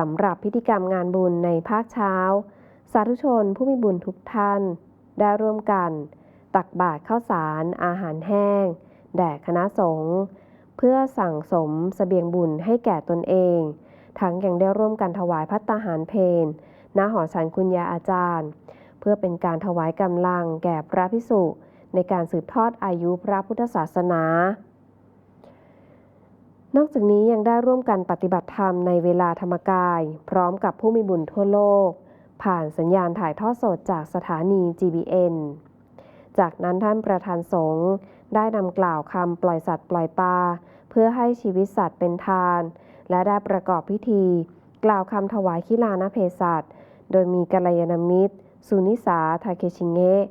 สำหรับพิธีกรรมงานบุญในภาคเช้า สาธุชนผู้มีบุญทุกท่าน ได้ร่วมกัน ตักบาตรข้าวสาร อาหารแห้ง แด่คณะสงฆ์เพื่อสั่งสมเสบียงบุญให้แก่ตนเอง ทั้งยังได้ร่วมกันถวายพัตตาหารเพนณหอฉันคุณยาอาจารย์ เพื่อเป็นการถวายกำลังแก่พระพิสุในการสืบทอดอายุพระพุทธศาสนา นอกจากนี้ยังได้ร่วมกันปฏิบัติธรรมในเวลาธรรมกาย พร้อมกับผู้มีบุญทั่วโลก ผ่านสัญญาณถ่ายทอดสดจากสถานี GBN จากนั้นท่านประธานสงฆ์ได้นำกล่าวคำปล่อยสัตว์ปล่อยปลาเพื่อให้ชีวิตสัตว์เป็นทาน และได้ประกอบพิธี กล่าวคำถวายขีลานเพสัตโดยมีกัลยาณมิตรสุนิสาทาเคชิเงะ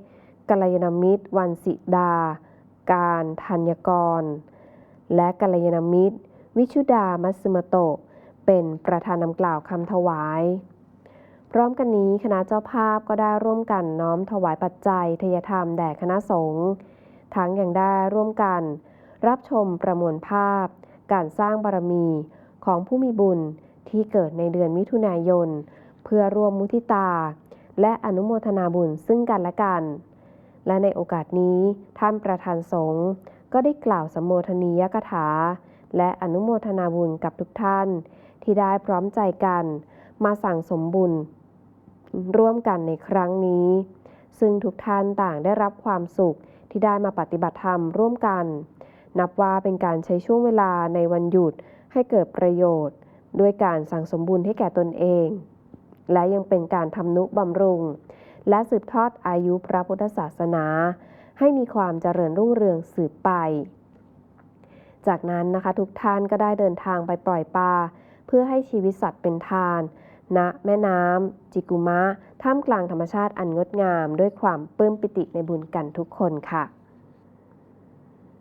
กัลยาณมิตร วันสิดา การธัญกร และกัลยาณมิตร วิชุดามัสึมโตะ เป็นประธานนำกล่าวคำถวาย พร้อมกันนี้คณะเจ้าภาพก็ได้ร่วมกันน้อมถวายปัจจัยทยธรรมแด่คณะสงฆ์ทั้งยังได้ร่วมกัน รับชมประมวลภาพ การสร้างบารมีของผู้มีบุญที่เกิดในเดือนมิถุนายน เพื่อร่วมมุทิตา และอนุโมทนาบุญซึ่งกันและกัน และในโอกาสนี้ท่านประธานสงฆ์ก็ได้กล่าวสมโมทนียกถา และอนุโมทนาบุญกับทุกท่าน ที่ได้พร้อมใจกัน มาสั่งสมบุญ ร่วมกันในครั้งนี้ ซึ่งทุกท่านต่างได้รับความสุขที่ได้มาปฏิบัติธรรมร่วมกัน นับว่าเป็นการใช้ช่วงเวลาในวันหยุดให้เกิดประโยชน์ ด้วยการสั่งสมบุญให้แก่ตนเอง และยังเป็นการทำนุบำรุง และสืบทอดอายุพระพุทธศาสนา ให้มีความเจริญรุ่งเรืองสืบไป จากนั้นนะคะทุกท่านก็ได้เดินทางไปปล่อยปลาเพื่อให้ชีวิตสัตว์เป็นทานณแม่น้ำจิกุมะ ท่ามกลางธรรมชาติอันงดงาม ด้วยความปลื้มปิติในบุญกันทุกคนค่ะ